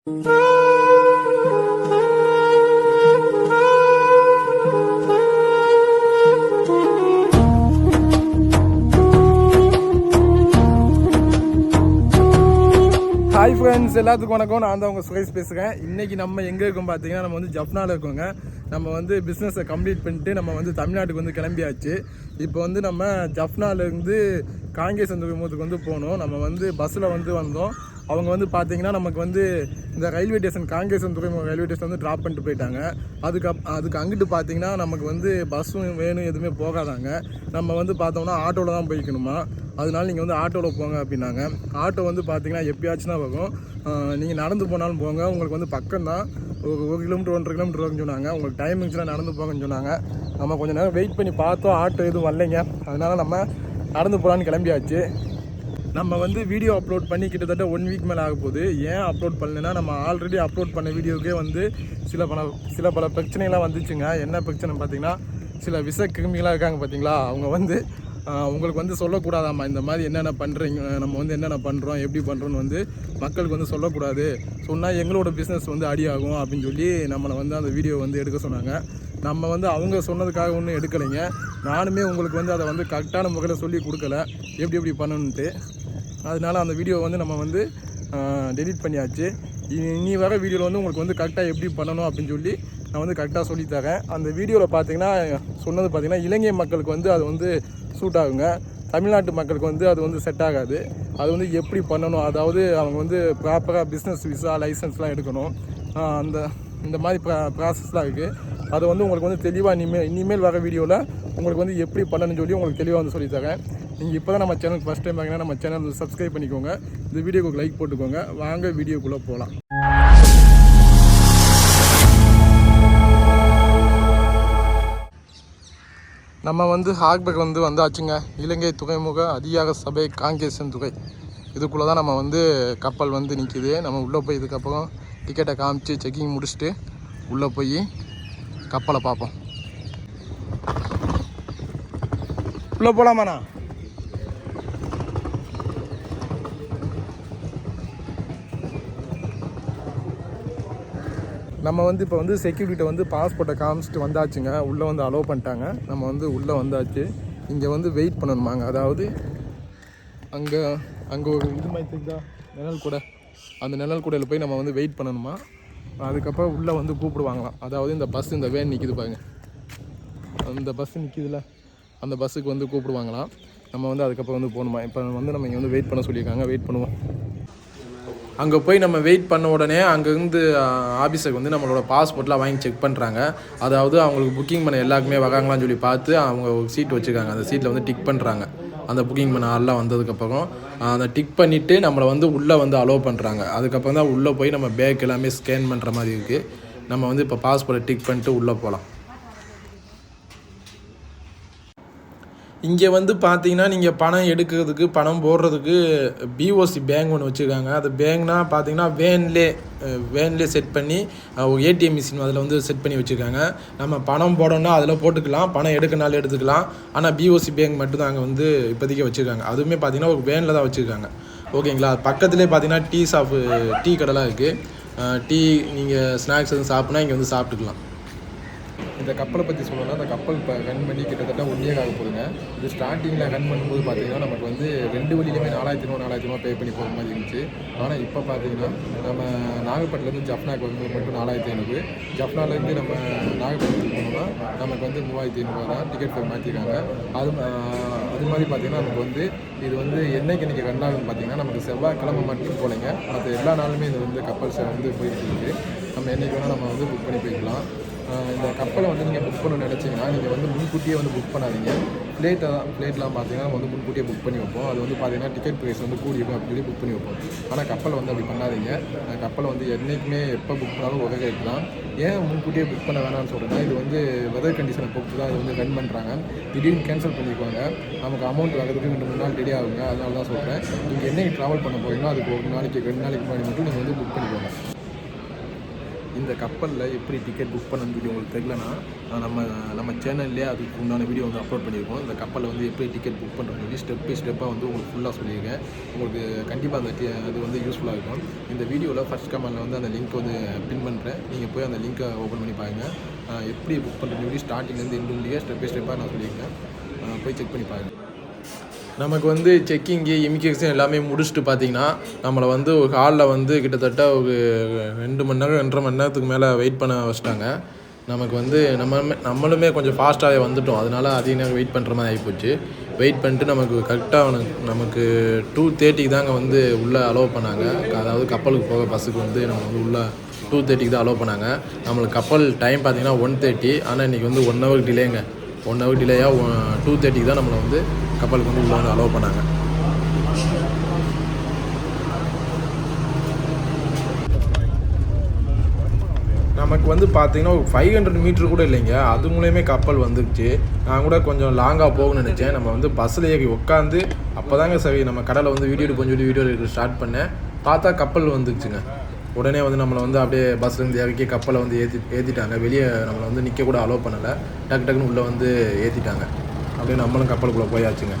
Hi friends எல்லாத்துக்கும் வணக்கம். நான் தான் உங்கள் சுரேஷ் பேசுகிறேன் இன்றைக்கி நம்ம எங்கே இருக்கோம் பார்த்தீங்கன்னா நம்ம வந்து ஜப்னாவில் இருக்கோங்க. நம்ம வந்து பிஸ்னஸை கம்ப்ளீட் பண்ணிட்டு நம்ம வந்து தமிழ்நாட்டுக்கு வந்து கிளம்பியாச்சு. இப்போ வந்து நம்ம ஜப்னாலேருந்து காங்கேசந்தூர் மூத்துக்கு வந்து போனோம். நம்ம வந்து பஸ்ஸில் வந்து வந்தோம். அவங்க வந்து பார்த்தீங்கன்னா நமக்கு வந்து இந்த ரயில்வே ஸ்டேஷன் காங்கேசன் துறைமுகம் ரயில்வே ஸ்டேஷன் வந்து ட்ராப் பண்ணிட்டு போயிட்டாங்க. அதுக்கு அப் அதுக்கு அங்கிட்டு பார்த்தீங்கன்னா நமக்கு வந்து பஸ்ஸும் வேணும் எதுவுமே போகாதாங்க. நம்ம வந்து பார்த்தோம்னா ஆட்டோவில் தான் போய்க்கணுமா? அதனால நீங்கள் வந்து ஆட்டோவில் போங்க அப்படின்னாங்க. ஆட்டோ வந்து பார்த்தீங்கன்னா எப்பயாச்சும் தான் வரும் நீங்கள் நடந்து போனாலும் போங்க. உங்களுக்கு வந்து பக்கம் தான் ஒரு ஒரு கிலோமீட்டர் ஒன்றரை கிலோமீட்டர் வரும்னு சொன்னாங்க. உங்களுக்கு டைம் இருந்துச்சுன்னா நடந்து போங்கன்னு சொன்னாங்க. நம்ம கொஞ்சம் நேரம் வெயிட் பண்ணி பார்த்தோம். ஆட்டோ எதுவும் வரலைங்க. அதனால நம்ம நடந்து போகலான்னு கிளம்பியாச்சு. நம்ம வந்து வீடியோ அப்லோட் பண்ணி கிட்டத்தட்ட ஒன் வீக் மேலே ஆக போகுது. ஏன் அப்லோட் பண்ணலைன்னா நம்ம ஆல்ரெடி அப்லோட் பண்ண வீடியோக்கே வந்து சில பல சில பல பிரச்சனைலாம் வந்துச்சுங்க. என்ன பிரச்சனை பார்த்தீங்கன்னா சில விஷ கிருமிகளாக இருக்காங்க பார்த்தீங்களா? அவங்க வந்து உங்களுக்கு வந்து சொல்லக்கூடாதாம்மா இந்த மாதிரி என்னென்ன பண்ணுறீங்க நம்ம வந்து என்னென்ன பண்ணுறோம் எப்படி பண்ணுறோன்னு வந்து மக்களுக்கு வந்து சொல்லக்கூடாது. சொன்னால் எங்களோட பிஸ்னஸ் வந்து அடியாகும் அப்படின்னு சொல்லி நம்மளை வந்து அந்த வீடியோ வந்து எடுக்க சொன்னாங்க. நம்ம வந்து அவங்க சொன்னதுக்காக ஒன்றும் எடுக்கலைங்க. நானுமே உங்களுக்கு வந்து அதை வந்து கரெக்டான முறையில் சொல்லி கொடுக்கல. எப்படி எப்படி பண்ணணுன்ட்டு அதனால அந்த வீடியோ வந்து நம்ம வந்து டெலிட் பண்ணியாச்சு. இனி இனி வர வீடியோவில் வந்து உங்களுக்கு வந்து கரெக்டாக எப்படி பண்ணணும் அப்படின்னு சொல்லி நான் வந்து கரெக்டாக சொல்லித்தரேன். அந்த வீடியோவில் பார்த்தீங்கன்னா சொன்னது பார்த்திங்கன்னா இலங்கை மக்களுக்கு வந்து அது வந்து சூட் ஆகுங்க. தமிழ்நாட்டு மக்களுக்கு வந்து அது வந்து செட் ஆகாது. அது வந்து எப்படி பண்ணணும்? அதாவது அவங்க வந்து ப்ராப்பராக பிஸ்னஸ் விசா லைசன்ஸ்லாம் எடுக்கணும். அந்த இந்த மாதிரி ப்ரா ப்ராசஸ்லாம் இருக்குது அது வந்து உங்களுக்கு வந்து தெளிவாக இனிமேல் இனிமேல் வர வீடியோவில் உங்களுக்கு வந்து எப்படி பண்ணணும்னு சொல்லி உங்களுக்கு தெளிவாக வந்து சொல்லித்தரேன். நீங்கள் இப்போ தான் நம்ம சேனலுக்கு ஃபஸ்ட் டைம் பார்த்தீங்கன்னா நம்ம சேனல் சப்ஸ்கிரைப் பண்ணிக்கோங்க. இந்த வீடியோக்கு லைக் போட்டுக்கோங்க. வாங்க வீடியோக்குள்ளே போகலாம் நம்ம வந்து ஹாக்பேக் வந்து வந்தாச்சுங்க. இலங்கை துறைமுக அதிகார சபை காங்கேசன் துறை. இதுக்குள்ளே தான் நம்ம வந்து கப்பல் வந்து நிற்கிது நம்ம உள்ளே போய் இதுக்கப்புறம் டிக்கெட்டை காமிச்சு செக்கிங் முடிச்சுட்டு உள்ளே போய் கப்பலை பார்ப்போம். உள்ளே போகலாமாண்ணா நம்ம வந்து இப்போ வந்து செக்யூரிட்டியை வந்து பாஸ்போர்ட்டை காமிச்சிட்டு வந்தாச்சுங்க. உள்ளே வந்து அலோவ் பண்ணிட்டாங்க. நம்ம வந்து உள்ளே வந்தாச்சு. இங்கே வந்து வெயிட் பண்ணணுமாங்க. அதாவது அங்கே அங்கே ஒரு இது மாதிரி தெரியுதா? நிழல் கூட. அந்த நிழல் கூடையில் போய் நம்ம வந்து வெயிட் பண்ணணுமா? அதுக்கப்புறம் உள்ளே வந்து கூப்பிடுவாங்களாம். அதாவது இந்த பஸ் இந்த வேன் நிற்கிது பாருங்க. அந்த பஸ் நிற்கிதுல அந்த பஸ்ஸுக்கு வந்து கூப்பிடுவாங்களாம். நம்ம வந்து அதுக்கப்புறம் வந்து போகணுமா? இப்போ வந்து நம்ம இங்கே வந்து வெயிட் பண்ண சொல்லியிருக்காங்க. வெயிட் பண்ணுவோம். அங்கே போய் நம்ம வெயிட் பண்ண உடனே அங்கேருந்து ஆஃபீஸுக்கு வந்து நம்மளோட பாஸ்போர்ட்லாம் வாங்கி செக் பண்ணுறாங்க அதாவது அவங்களுக்கு புக்கிங் பண்ண எல்லாருக்குமே வராங்களான்னு சொல்லி பார்த்து அவங்க ஒரு சீட் வச்சுருக்காங்க. அந்த சீட்டில் வந்து டிக் பண்ணுறாங்க அந்த புக்கிங் பண்ண ஆள்லாம் வந்ததுக்கப்புறம் அந்த டிக் பண்ணிவிட்டு நம்மளை வந்து உள்ளே வந்து அலோவ் பண்ணுறாங்க அதுக்கப்புறம் தான் உள்ளே போய் நம்ம பேக் எல்லாமே ஸ்கேன் பண்ணுற மாதிரி இருக்குது நம்ம வந்து இப்போ பாஸ்போர்ட்டை டிக் பண்ணிட்டு உள்ளே போகலாம் இங்கே வந்து பார்த்தீங்கன்னா நீங்கள் பணம் எடுக்கிறதுக்கு பணம் போடுறதுக்கு பிஓசி பேங்க் ஒன்று வச்சுருக்காங்க. அது பேங்க்னா பார்த்தீங்கன்னா வேன்லே வேன்லே செட் பண்ணி ஏடிஎம் மிஷின் அதில் வந்து செட் பண்ணி வச்சுருக்காங்க. நம்ம பணம் போடணும்னா அதில் போட்டுக்கலாம். பணம் எடுக்கனாலும் எடுத்துக்கலாம். ஆனால் பிஓசி பேங்க் மட்டும்தான் அங்கே வந்து இப்போதைக்கு வச்சுருக்காங்க. அதுவுமே பார்த்தீங்கன்னா ஒரு வேனில் தான் வச்சுருக்காங்க. ஓகேங்களா? பக்கத்துலேயே பார்த்தீங்கன்னா டீ ஷாப்பு டீ கடைலாம் இருக்குது டீ நீங்கள் ஸ்நாக்ஸ் எதுவும் சாப்பிட்னா இங்கே வந்து சாப்பிட்டுக்கலாம். இந்த கப்பலை பற்றி சொல்லணும்னா அந்த கப்பல் இப்போ ரன் பண்ணி கிட்டத்தட்ட ஒன் இயர் ஆக போதுங்க இது ஸ்டார்டிங்கில் ரன் பண்ணும்போது பார்த்தீங்கன்னா நமக்கு வந்து ரெண்டு வழியிலுமே நாலாயிரத்தி ரூபா நாலாயிரத்தி ரூபா பே பண்ணி போகிற மாதிரி இருந்துச்சு. ஆனால் இப்போ பார்த்தீங்கன்னா நம்ம நாகப்பட்டிலேருந்து ஜப்னாக்கு வந்து மட்டும் நாலாயிரத்தி ஐநூறு. ஜப்னாலேருந்து நம்ம நாகப்பட்டினத்துக்கு போனோம்னா நமக்கு வந்து மூவாயிரத்தி ஐநூறுபா தான் டிக்கெட் போய் மாற்றிருக்காங்க அது அது மாதிரி பார்த்தீங்கன்னா நமக்கு வந்து இது வந்து என்னைக்கு இன்றைக்கி ரன் ஆகுதுன்னு பார்த்தீங்கன்னா நமக்கு செவ்வாய்க்கிழமை மட்டும் போலைங்க மற்ற எல்லா நாளுமே இது வந்து கப்பல்ஸை வந்து போயிட்டு இருக்குது நம்ம என்னைக்கு வேணால் நம்ம வந்து புக் பண்ணி போய்க்கலாம். இந்த கப்பலை வந்து நீங்கள் புக் பண்ண நினச்சிங்கன்னா நீங்கள் வந்து முன்கூட்டியே வந்து புக் பண்ணாதீங்க. ஃப்ளைட்டை தான் ஃப்ளைட்லாம் பார்த்தீங்கன்னா நம்ம வந்து முன்கூட்டியே புக் பண்ணி வைப்போம். அது வந்து பார்த்தீங்கன்னா டிக்கெட் ப்ரைஸ் வந்து கூடி இருக்கும் அப்படின்னு சொல்லி புக் பண்ணி வைப்போம். ஆனால் கப்பலை வந்து அப்படி பண்ணாதீங்க. கப்பலை வந்து என்றைக்குமே எப்போ புக் பண்ணாலும் ஒரே ரேட் தான். ஏன் முன்கூட்டியே புக் பண்ண வேணாம்னு சொல்கிறேன்னா இது வந்து வெதர் கண்டிஷனை பொறுத்து தான் இது வந்து ரன் பண்ணுறாங்க திடீர்னு கேன்சல் பண்ணிக்குவாங்க. நமக்கு அமௌண்ட் வரதுக்கு ரெண்டு மூணு நாள் ரெடி ஆகுங்க. அதனால தான் சொல்கிறேன் நீங்கள் என்னைக்கு ட்ராவல் பண்ண போகிறீங்களோ அதுக்கு ஒரு நாளைக்கு ரெண்டு நாளைக்கு முன்னாடி மட்டும் நீங்கள் வந்து புக் பண்ணிக்கோங்க. இந்த கப்பலில் எப்படி டிக்கெட் புக் பண்ணணும்னு சொல்லி உங்களுக்கு தெரியலனா நம்ம நம்ம சேனல்லே அதுக்கு உண்டான வீடியோ வந்து அப்லோட் பண்ணியிருக்கோம். இந்த கப்பலில் வந்து எப்படி டிக்கெட் புக் பண்ணுறது சொல்லி ஸ்டெப் பை ஸ்டெப்பாக வந்து உங்களுக்கு ஃபுல்லாக சொல்லியிருக்கேன். உங்களுக்கு கண்டிப்பாக அந்த அது வந்து யூஸ்ஃபுல்லாக இருக்கும். இந்த வீடியோவில் ஃபர்ஸ்ட் கமெண்டில் வந்து அந்த லிங்க் வந்து பின் பண்ணுறேன் நீங்கள் போய் அந்த லிங்க்கை ஓப்பன் பண்ணி பாருங்கள் எப்படி புக் பண்ணுறது சொல்லி ஸ்டார்டிங்லேருந்து எண்டுலேயே ஸ்டெப் பை ஸ்டெப்பாக நான் சொல்லியிருக்கேன். போய் செக் பண்ணி பாருங்கள் நமக்கு வந்து செக்கிங்கு இமிகிரேஷன் எல்லாமே முடிச்சுட்டு பார்த்தீங்கன்னா நம்மளை வந்து ஒரு ஹாலில் வந்து கிட்டத்தட்ட ஒரு ரெண்டு மணி நேரம் ரெண்டரை மணி நேரத்துக்கு மேலே வெயிட் பண்ண வச்சிட்டாங்க. நமக்கு வந்து நம்ம நம்மளுமே கொஞ்சம் ஃபாஸ்ட்டாகவே வந்துட்டோம். அதனால அதிக நேரம் வெயிட் பண்ணுற மாதிரி ஆகிப்போச்சு வெயிட் பண்ணிட்டு நமக்கு கரெக்டாக நமக்கு டூ தேர்ட்டிக்கு தாங்க வந்து உள்ளே அலோவ் பண்ணாங்க. அதாவது கப்பலுக்கு போக பஸ்ஸுக்கு வந்து நம்ம வந்து உள்ளே டூ தேர்ட்டிக்கு தான் அலோவ் பண்ணாங்க. நம்மளுக்கு கப்பல் டைம் பார்த்தீங்கன்னா ஒன் தேர்ட்டி ஆனால் இன்றைக்கி வந்து ஒன் ஹவர் டிலேங்க ஒன் ஹவர் டிலேயாக டூ தேர்ட்டிக்கு தான் நம்மளை வந்து கப்பலுக்கு வந்து உள்ளே வந்து அலோவ் பண்ணாங்க. நமக்கு வந்து பார்த்தீங்கன்னா ஒரு ஃபைவ் ஹண்ட்ரட் மீட்ரு கூட இல்லைங்க. அது மூலயமே கப்பல் வந்துருச்சு. நான் கூட கொஞ்சம் லாங்காக போகணும்னு நினச்சேன். நம்ம வந்து பஸ்ஸில் ஏறி உட்காந்து அப்போ தாங்க சரி நம்ம கடலை வந்து வீடியோ எடுக்க சொல்லி வீடியோ எடுக்க ஸ்டார்ட் பண்ணேன். பார்த்தா கப்பல் வந்துருச்சுங்க. உடனே வந்து நம்மளை வந்து அப்படியே பஸ்லேருந்து இறக்கி கப்பலை வந்து ஏற்றி ஏற்றிட்டாங்க வெளியே நம்மளை வந்து நிற்க கூட அலோவ் பண்ணலை. டக்கு டக்குன்னு உள்ளே வந்து ஏற்றிட்டாங்க அப்படியே நம்மளும் கப்பலுக்குள்ளே போயாச்சுங்க.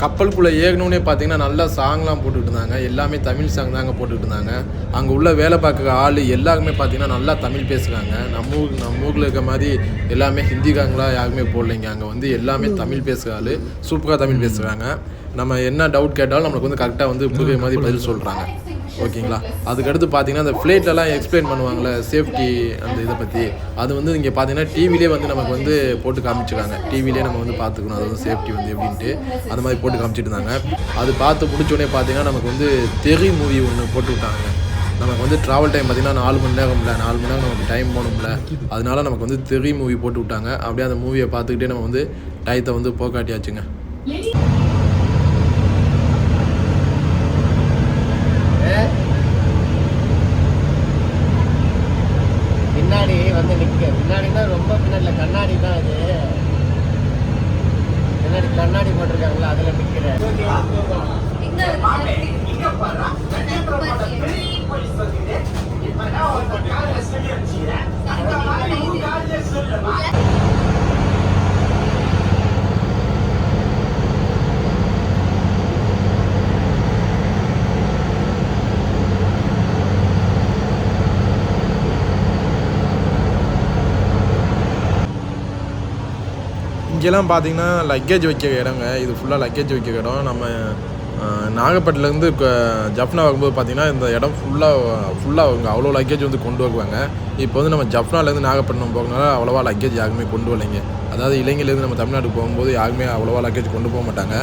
கப்பலுக்குள்ளே ஏகணுன்னே பார்த்தீங்கன்னா நல்லா சாங்லாம் போட்டுக்கிட்டு இருந்தாங்க எல்லாமே தமிழ் சாங் தாங்க போட்டுக்கிட்டு இருந்தாங்க அங்கே உள்ள வேலை பார்க்குற ஆள் எல்லாருமே பார்த்தீங்கன்னா நல்லா தமிழ் பேசுகிறாங்க. நம்ம ஊர் நம்ம ஊரில் இருக்க மாதிரி எல்லாமே ஹிந்திக்காரங்களா யாருமே போடலைங்க. அங்கே வந்து எல்லாமே தமிழ் பேசுகிற ஆள் சூப்பராக தமிழ் பேசுகிறாங்க. நம்ம என்ன டவுட் கேட்டாலும் நம்மளுக்கு வந்து கரெக்டாக வந்து புரிய மாதிரி பதில் சொல்கிறாங்க ஓகேங்களா? அதுக்கடுத்து பார்த்தீங்கன்னா அந்த ஃப்ளைட்லலாம் எக்ஸ்பிளைன் பண்ணுவாங்கள்ல சேஃப்டி அந்த இதை பற்றி அது வந்து இங்கே பார்த்தீங்கன்னா டிவிலே வந்து நமக்கு வந்து போட்டு காமிச்சிருக்காங்க. டிவிலே நம்ம வந்து பார்த்துக்கணும் அது வந்து சேஃப்டி வந்து எப்படின்ட்டு. அந்த மாதிரி போட்டு காமிச்சிட்டு இருந்தாங்க அது பார்த்து முடிச்சோடனே பார்த்தீங்கன்னா நமக்கு வந்து தெரி மூவி ஒன்று போட்டு விட்டாங்க. நமக்கு வந்து ட்ராவல் டைம் பார்த்தீங்கன்னா நாலு மணி நேரம்ல. நாலு மணி நேரம் நமக்கு டைம் போகணும்ல. அதனால நமக்கு வந்து தெரி மூவி போட்டு விட்டாங்க. அப்படியே அந்த மூவியை பார்த்துக்கிட்டே நம்ம வந்து டயத்தை வந்து போக்காட்டியாச்சுங்க. நிக்க பின்னாடினா ரொம்ப பின்னாடி கண்ணாடி தான் அது. பின்னாடி கண்ணாடி போட்டிருக்காங்களா அதுல நிக்கிறேன் இங்கெல்லாம் பார்த்தீங்கன்னா லக்கேஜ் வைக்க இடங்க. இது ஃபுல்லாக லக்கேஜ் வைக்க இடம். நம்ம நாகப்பட்டிலேருந்து நாகப்பட்டினத்துலேருந்து ஜப்னா வரும்போது பார்த்தீங்கன்னா இந்த இடம் ஃபுல்லாக ஃபுல்லாக அவங்க அவ்வளோ லக்கேஜ் வந்து கொண்டு வருவாங்க. இப்போ வந்து நம்ம ஜப்னாலேருந்து நாகப்பட்டினம் போகிறதுனால அவ்வளோவா லக்கேஜ் யாருமே கொண்டு வரலைங்க. அதாவது இலங்கையிலேருந்து நம்ம தமிழ்நாட்டுக்கு போகும்போது யாருமே அவ்வளோவா லக்கேஜ் கொண்டு போக மாட்டாங்க.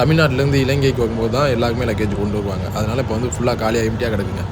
தமிழ்நாட்டிலேருந்து இலங்கைக்கு வரும்போது தான் எல்லாருக்குமே லக்கேஜ் கொண்டு வருவாங்க. அதனால் இப்போ வந்து ஃபுல்லாக காலியாக எம்டியாக கிடக்குங்க.